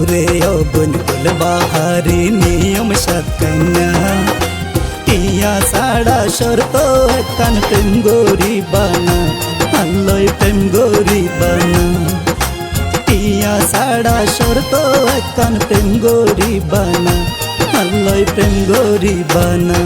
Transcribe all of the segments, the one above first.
ও বুলবুল বাহারি নিয়ম সৎকন্যা টিয়া সাড়া শর্ত কান প্রেম গোরি বানা আল্লয় প্রেম গোরি বানা টিয়া সাড়া শর্ত কান প্রেম গোরি বানা আল্লয় প্রেম গোরি বানা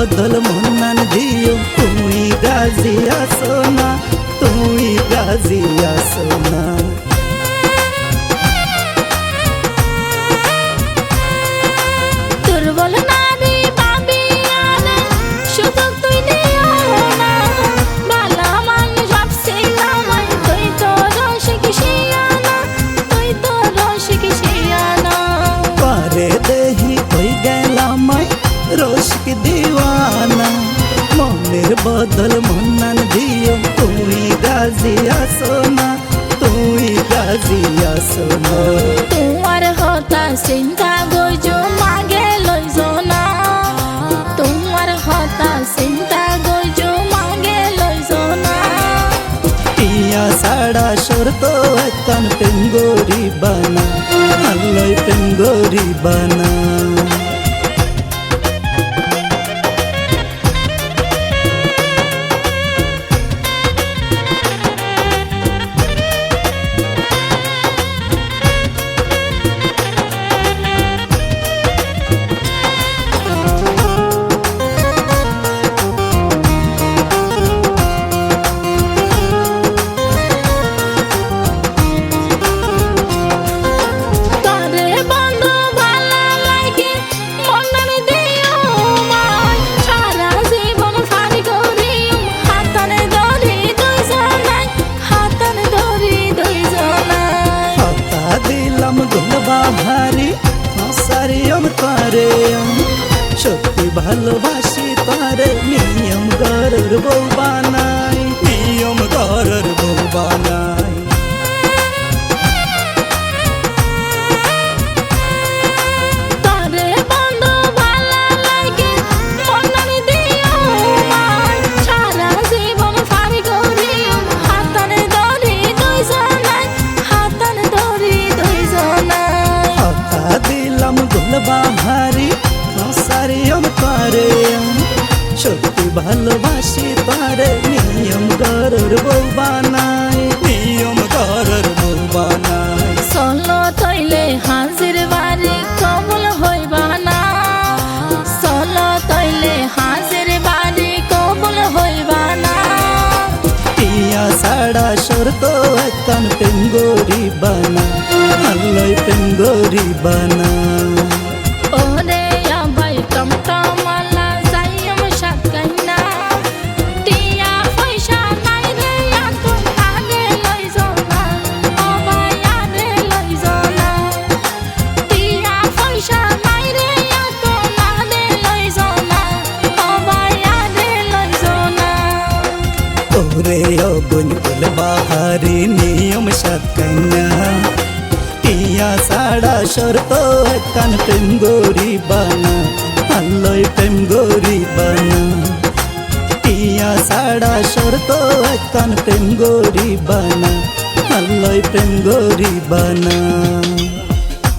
বদল মন্নান দিও তুই গাজিয়া সোনা তুই গাজিয়া সোনা বদল মন্নান দিও তুই গাজিয়া সোনা তুই গাজিয়া সোনা তোমার হতা চিন্তা গইজো মাগে লইজনা তোমার হতা চিন্তা গইজো মাগে লইজনা টিয়া সাড়া শর্ত কান পেঙ্গোরি বানা আল্লয় পেঙ্গোরি বানা ভালোবাসি তার নিয়ম করার বউ বানাই নিয়ম করার বউ বানাই। সত্যি ভালোবাসি তারে নিয়ম গরর বউ বানাই নিয়ম গরর বউ বানাই সলো তৈলে হাজির বাড়ি কবল হইবা না। সলো তৈলে হাজির বাড়ি কবল হইবা না। টিয়া সাড়া শর্ত কান পেঙ্গোরি বানা আল্লয় পেঙ্গোরি বানা। ফুল नियम নিয়ম टिया সাড়া শর্ত কান প্রেম গরি বানা আল্লয় প্রেম গরি বানা টিয়া সাড়া শর্ত কান প্রেম গরি বানা আল্লয় প্রেম গরি বানা